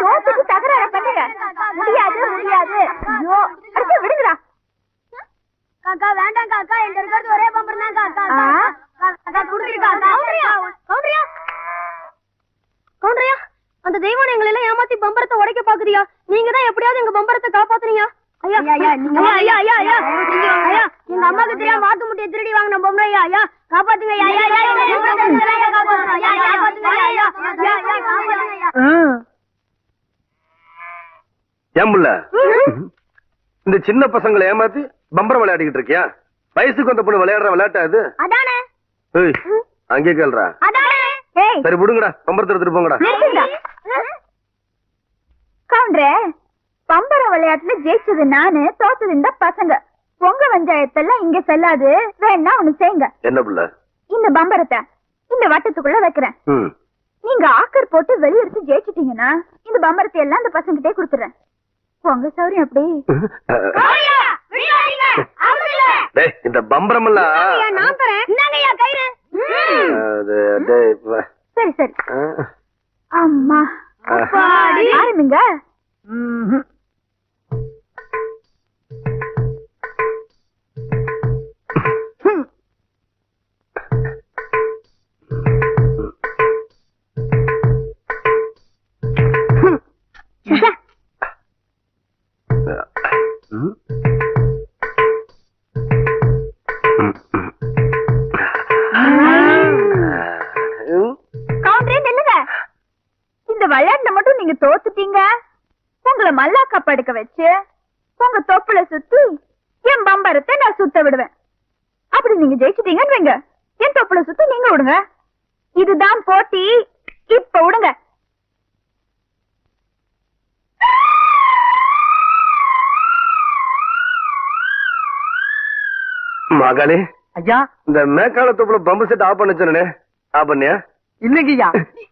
சோத்துக்கு தகராறு பண்ணுங்க முடியாது முடியாது. ஐயோ அடிச்சு விடுங்கடா. காக்கா வேண்டாம் காக்கா. எங்க இருக்கிறது ஒரே பம்பர் தான் காக்கா? காக்கா குடுக்குறீ காக்கா. கவுண்டரியா கவுண்டரியா அந்த தெய்வம் எங்களை எல்லாம் ஏமாத்தி பம்பரத்தை உடைக்க பாக்குறியா நீங்க தான் எப்படியாவது எங்க பம்பரத்தை காப்பாத்துறீங்க ஐயா ஐயா ஐயா ஐயா ஐயா ஐயா ஐயா. எங்க அம்மாக்கு தெரியாம வாத்து முட்டையை திருடி வாங்கின ஐயா ஐயா. காப்பாத்துங்க ஐயா ஐயா ஐயா எங்க பம்பரத்தை திருடாதீங்க, காப்பாத்துங்க ஐயா ஐயா காப்பாத்துங்க ஐயா ஐயா ஐயா ஐயா காப்பாத்துங்க ஐயா இந்த சின்ன பசங்களை ஏமாத்தி பம்பரம் விளையாடிக்கிட்டு இருக்கியா? வயசுக்கு வந்த பொண்ணு விளையாடுற விளையாட்டா ஏய், அங்கே கேள்றா சரி விடுங்கடா. பம்பரத்தை எடுத்துட்டு போங்கடா. கவுண்டரே பம்பர விளையாட்டுல ஜெயிச்சது நானு தோத்தது இந்த பசங்க. பொங்க பஞ்சாயத்தெல்லாம் இங்க செல்லாது. வேணா ஒண்ணு செய்யுங்க. என்ன புள்ள? இந்த பம்பரத்தை இந்த வட்டத்துக்குள்ள வைக்கிறேன். நீங்க ஆக்கர் போட்டு வெளியெடுத்து ஜெயிச்சிட்டீங்கன்னா இந்த பம்பரத்தை எல்லாம் இந்த பசங்கிட்டே கொடுத்துறேன் உங்க சௌரியம் அப்படி டேய் இந்த பம்பரம் எல்லாம் விளையாட்டுல மட்டும் நீங்க தோத்துட்டீங்க. உங்களை மல்லாக்கா படுக்க வச்சு உங்க தொப்புல சுத்தி என் பம்பரத்தை நான் சுத்த விடுவேன். அப்படி நீங்க ஜெயிச்சிட்டீங்கன்னு வைங்க. என் தொப்புல சுத்தி நீங்க விடுங்க. இதுதான் போட்டி. இப்ப விடுங்க. மகளே ஐயா. இந்த மேக்கால தொப்புல பம்பு செட் ஆஃப் பண்ண சொன்னே ஆஃப் பண்ணியா இல்லைங்கய்யா.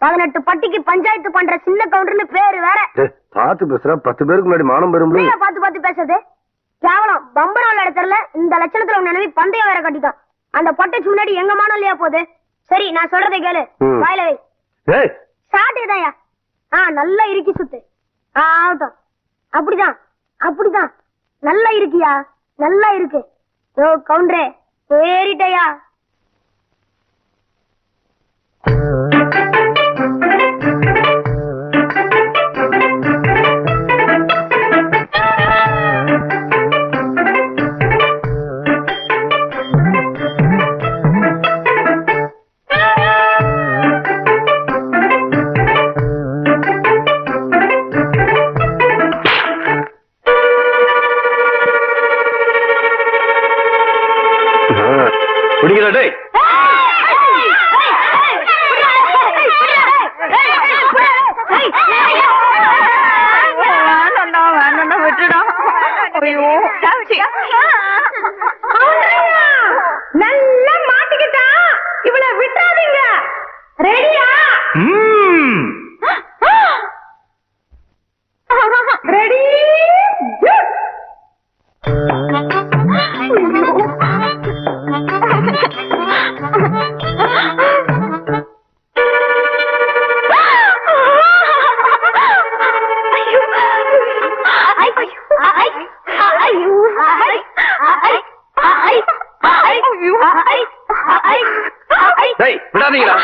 பதினெட்டு பட்டிக்கு பஞ்சாயத்து பண்ற சின்ன கவுண்டர்னு பேரு வேற. டேய், பார்த்து பேசுற பத்து பேருக்கு முன்னாடி மானம் பெறும் புரிய பார்த்து பார்த்து பேசுறது? கேவலம். பம்பரம் விளையாட தெரியல இந்த லட்சணத்துல உன் நினைவு பந்தயம் வேற கட்டிட்டான். அந்த பொட்டைச்சு முன்னாடி எங்க மானம் இல்லையா போகுது? சரி நான் சொல்றதை கேளு. வாயில வை. சாட்டுதாயா ஆ நல்லா இறுக்கி சுத்து. ஆகட்டும். அப்படிதான். அப்படிதான். நல்லா இருக்கியா? நல்லா இருக்கு. ஓ கவுண்டரே ஏறிட்டயா? பிடிக்கல டேய். விட்டுடா ஐயோ நல்லா மாட்டிக்கிட்டா. இவளை விட்டாதீங்க ரெடியா விடாதீங்களா